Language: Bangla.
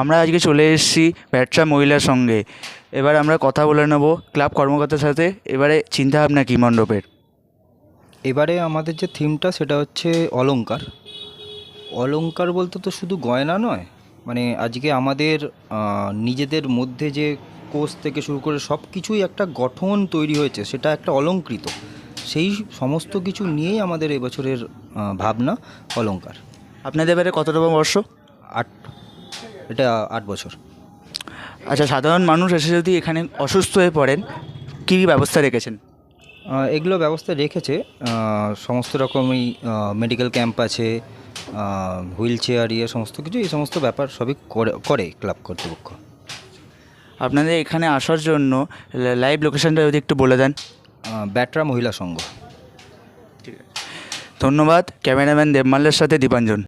আমরা আজকে চলে এসেছি ব্যাটরা মহিলার সঙ্গে। এবার আমরা কথা বলে নেব ক্লাব কর্মকর্তার সাথে। এবারে চিন্তাভাবনা কী মণ্ডপের? এবারে আমাদের যে থিমটা সেটা হচ্ছে অলঙ্কার অলঙ্কার বলতে তো শুধু গয়না নয় মানে আজকে আমাদের নিজেদের মধ্যে যে কোষ থেকে শুরু করে সব কিছুই একটা গঠন তৈরি হয়েছে সেটা একটা অলঙ্কৃত। সেই সমস্ত কিছু নিয়েই আমাদের এবছরের ভাবনা অলঙ্কার আপনাদের এবারে কততম বর্ষ? আট এটা আট বছর। আচ্ছা সাধারণ মানুষ এসে যদি এখানে অসুস্থ হয়ে পড়েন কী কী ব্যবস্থা রেখেছেন? এগুলো ব্যবস্থা রেখেছে। সমস্ত রকমই মেডিকেল ক্যাম্প আছে হুইল চেয়ার ইয়ে সমস্ত কিছু এই সমস্ত ব্যাপার সবই করে করে ক্লাব কর্তৃপক্ষ। আপনাদের এখানে আসার জন্য লাইভ লোকেশনটা যদি একটু বলে দেন। ব্যাটরা মহিলা সংঘ। ঠিক আছে। ধন্যবাদ ক্যামেরাম্যান দেবমাল্যের সাথে দীপাঞ্জন।